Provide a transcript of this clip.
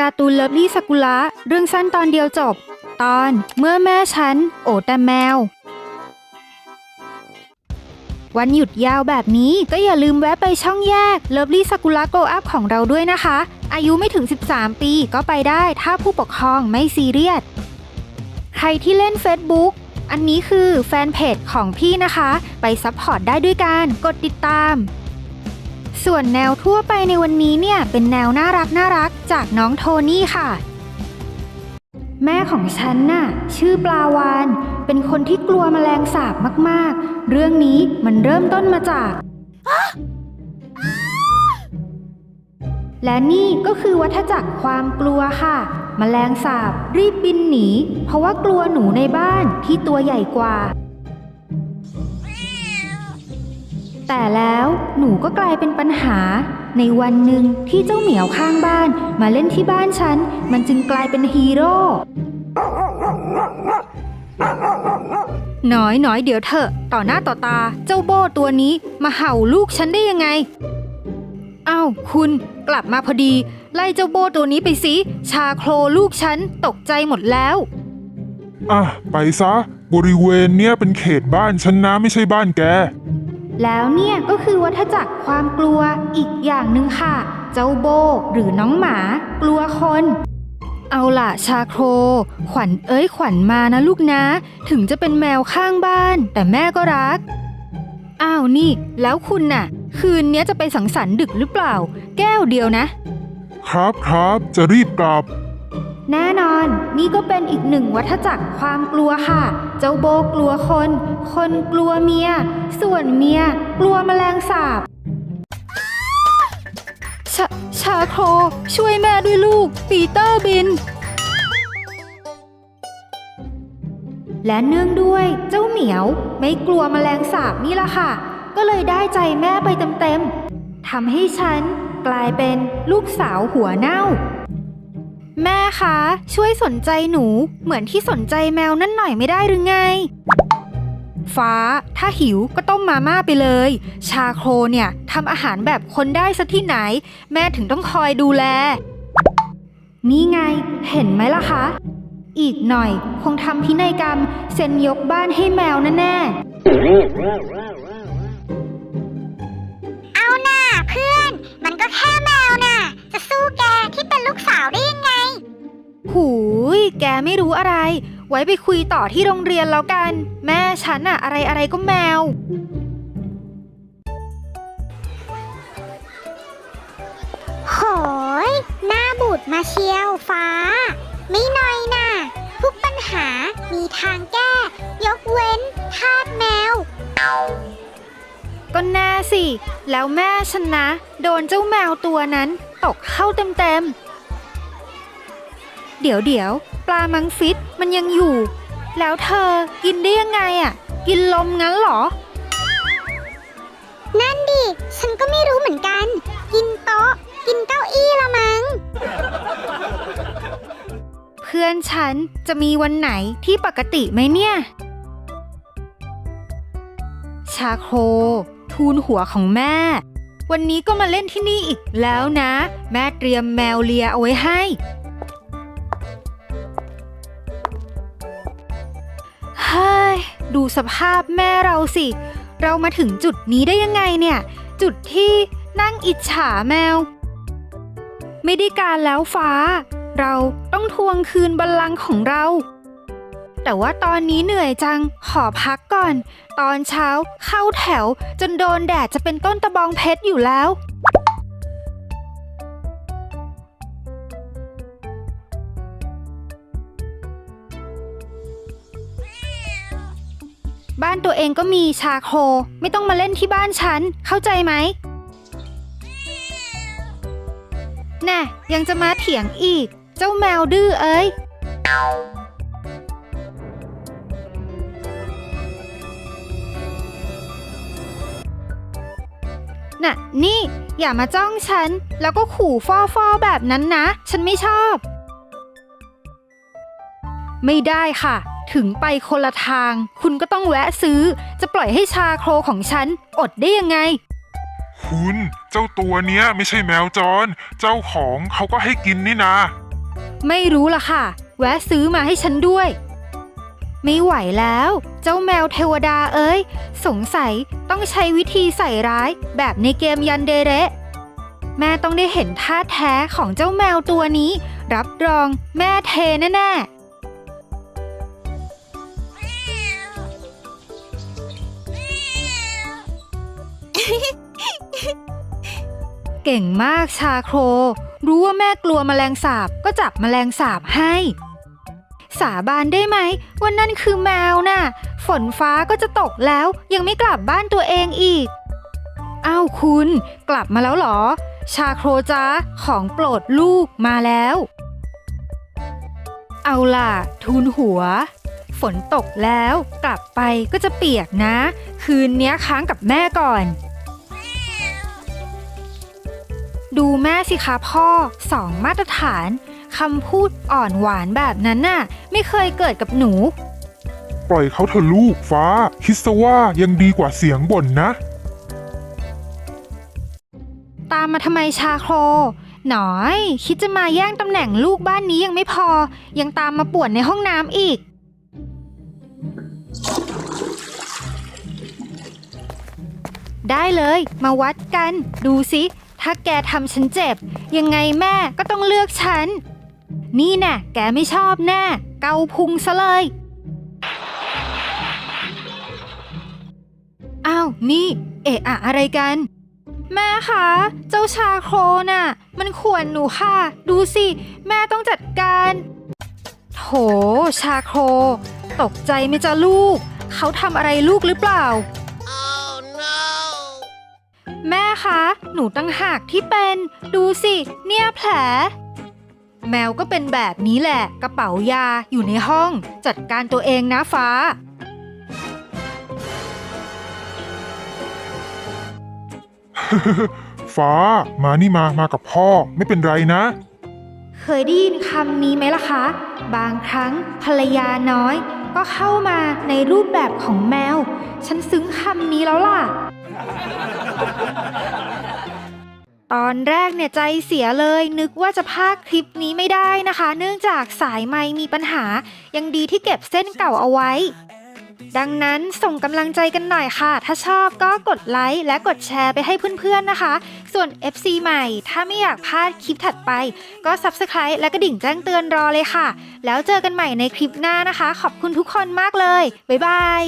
การ์ตูนเลิฟลี่สกุละเรื่องสั้นตอนเดียวจบ ตอนเมื่อแม่ฉัน โอแต่แมว วันหยุดยาวแบบนี้ก็อย่าลืมแวะไปช่องแยกเลิฟลี่สกุละโกอัพของเราด้วยนะคะ อายุไม่ถึง 13 ปีก็ไปได้ถ้าผู้ปกครองไม่ซีเรียส ใครที่เล่น Facebook อันนี้คือแฟนเพจของพี่นะคะ ไปซัพพอร์ตได้ด้วยการกดติดตาม ส่วนแนวทั่วไปในวันนี้เนี่ยเป็นแนวน่ารักน่ารักจากน้องโทนี่ค่ะ แม่ของฉันน่ะชื่อปลาวาน เป็นคนที่กลัวแมลงสาบมากๆ เรื่องนี้มันเริ่มต้นมาจาก และนี่ก็คือวัฏจักรความกลัวค่ะ แมลงสาบรีบบินหนี เพราะว่ากลัวหนูในบ้านที่ตัวใหญ่กว่า แต่แล้วหนูก็กลายเป็นปัญหา ในวันหนึ่งที่เจ้าเหมียวข้างบ้านมาเล่นที่บ้านฉัน มันจึงกลายเป็นฮีโร่น้อยน้อยเดี๋ยวเถอะต่อหน้าต่อตาเจ้าโบ้ตัวนี้มาเห่าลูกฉันได้ยังไงอ้าวคุณกลับมาพอดี ไล่เจ้าโบ้ตัวนี้ไปสิชาโคลลูกฉันตกใจหมดแล้ว อะ ไปซะ บริเวณเนี้ยเป็นเขตบ้านฉันนะไม่ใช่บ้านแก แล้วเนี่ยก็คือวัฏจักรความกลัวอีกอย่างหนึ่งค่ะ เจ้าโบหรือน้องหมากลัวคน เอาล่ะชาโคร ขวัญเอ้ยขวัญมานะลูกนะ ถึงจะเป็นแมวข้างบ้าน แต่แม่ก็รัก อ้าวนี่ แล้วคุณน่ะ คืนเนี้ยจะไปสังสรรค์ดึกหรือเปล่า แก้วเดียวนะ ครับครับจะรีบกลับ แน่นอนนี่ก็เป็นอีกหนึ่งวัฏจักรความกลัวค่ะ เจ้าโบกลัวคน คนกลัวเมีย ส่วนเมีย กลัวแมลงสาบชาชาโครช่วยแม่ด้วยลูก ปีเตอร์บิน และเนื่องด้วยเจ้าเหมียวไม่กลัวแมลงสาบนี่ละค่ะ ก็เลยได้ใจแม่ไปเต็มๆทำให้ฉันกลายเป็นลูกสาวหัวเน่า แม่คะ ช่วยสนใจหนูเหมือนที่สนใจแมวนั่นหน่อยไม่ได้หรือไง ฟ้า ถ้าหิวก็ต้มมาม่าไปเลย ชาโครเนี่ยทำอาหารแบบคนได้ซะที่ไหน แม่ถึงต้องคอยดูแล นี่ไง เห็นไหมล่ะคะ อีกหน่อยคงทำพินัยกรรม เซ็นยกบ้านให้แมวแน่ๆเอาหน่าเพื่อน มันก็แค่แมวน่ะ จะสู้ แกไม่รู้อะไร ไว้ไปคุยต่อที่โรงเรียนแล้วกัน แม่ฉันอะอะไรอะไรก็แมว โหย หน้าบูดมาเชียวฟ้า ไม่น้อยน่ะ ทุกปัญหามีทางแก้ ยกเว้นทาสแมว ก็แน่สิ แล้วแม่ฉันนะ โดนเจ้าแมวตัวนั้น ตกเข้าเต็มๆ เดี๋ยวเดี๋ยวปลามังฟิตมันยังอยู่ แล้วเธอกินได้ยังไงอะ่ะ กินลมงั้นเหรอ นั่นดิ ฉันก็ไม่รู้เหมือนกัน กินโต๊ะ กินเก้าอี้ละมัง้ง เพื่อนฉันจะมีวันไหนที่ปกติไหมเนี่ย ชาโครทูลหัวของแม่ วันนี้ก็มาเล่นที่นี่อีกแล้วนะ แม่เตรียมแมวเลียเอาไว้ให้ ดูสภาพแม่เราสิ เรามาถึงจุดนี้ได้ยังไงเนี่ย จุดที่นั่งอิจฉาแมว ไม่ได้การแล้วฟ้า เราต้องทวงคืนบัลลังก์ของเรา แต่ว่าตอนนี้เหนื่อยจัง ขอพักก่อน ตอนเช้าเข้าแถวจนโดนแดดจะเป็นต้นตะบองเพชรอยู่แล้ว บ้านตัวเองก็มีชาโค ไม่ต้องมาเล่นที่บ้านฉัน เข้าใจไหมแน่ยังจะมาเถียงอีก เจ้าแมวดื้อเอ้ย น่ะ นี่อย่ามาจ้องฉัน แล้วก็ขู่ฟ่อแบบนั้นนะ ฉันไม่ชอบ ไม่ได้ค่ะ ถึงไปคนละทาง คุณก็ต้องแวะซื้อ จะปล่อยให้ชาโครของฉัน อดได้ยังไงโหคุณเจ้าตัวเนี้ยไม่ใช่แมวจร เจ้าของเขาก็ให้กินนี่นะไม่รู้ล่ะค่ะ แวะซื้อมาให้ฉันด้วย ไม่ไหวแล้ว เจ้าแมวเทวดาเอ้ย สงสัยต้องใช้วิธีใส่ร้าย แบบในเกมยันเดเระแม่ต้องได้เห็นท่าแท้ของเจ้าแมวตัวนี้ รับรองแม่เทแน่ๆ เก่งมากชาโคร รู้ว่าแม่กลัวแมลงสาบก็จับแมลงสาบให้ สาบานได้ไหมว่านั่นคือแมวน่ะ ฝนฟ้าก็จะตกแล้วยังไม่กลับบ้านตัวเองอีกอ้าวคุณ กลับมาแล้วหรอ ชาโครจ้าของโปรดลูกมาแล้ว เอาล่ะ ทูลหัว ฝนตกแล้ว กลับไปก็จะเปียกนะ คืนนี้ค้างกับแม่ก่อน ดูแม่สิคะพ่อสองมาตรฐานคำพูดอ่อนหวานแบบนั้นน่ะ ไม่เคยเกิดกับหนู ปล่อยเขาเถอะลูกฟ้า คิดซะว่ายังดีกว่าเสียงบ่นนะ ตามมาทำไมชาโคร หนอย คิดจะมาแย่งตำแหน่งลูกบ้านนี้ยังไม่พอ ยังตามมาป่วนในห้องน้ำอีก ได้เลย มาวัดกัน ดูสิ ถ้าแกทำฉันเจ็บ ยังไงแม่ก็ต้องเลือกฉัน นี่น่แกไม่ชอบแน่เกาพุงซะเลย อ้าว นี่ เอะอะอะไรกัน แม่คะ เจ้าชาโครน่ะ มันข่วนหนูค่ะ ดูสิ แม่ต้องจัดการโถชาโคร ตกใจไหมจ๊ะลูก เขาทำอะไรลูกหรือเปล่า แม่คะ หนูตั้งหากที่เป็น ดูสิ เนี่ยแผล แมวก็เป็นแบบนี้แหละ กระเป๋ายาอยู่ในห้อง จัดการตัวเองนะฟ้า ฟ้า มานี่มามากับพ่อไม่เป็นไรนะ เคยได้ยินคำนี้ไหมล่ะคะ บางครั้งภรรยาน้อย ก็เข้ามาในรูปแบบของแมว ฉันซึ้งคำนี้แล้วล่ะ ตอนแรกเนี่ยใจเสียเลยนึกว่าจะพากคลิปนี้ไม่ได้นะคะ เนื่องจากสายไมค์มีปัญหา ยังดีที่เก็บเส้นเก่าเอาไว้ ดังนั้นส่งกำลังใจกันหน่อยค่ะ ถ้าชอบก็กดไลค์และกดแชร์ไปให้เพื่อนๆนะคะ ส่วน FC ใหม่ ถ้าไม่อยากพลาดคลิปถัดไป ก็ Subscribe และกระดิ่งแจ้งเตือนรอเลยค่ะ แล้วเจอกันใหม่ในคลิปหน้านะคะ ขอบคุณทุกคนมากเลย บ๊ายบาย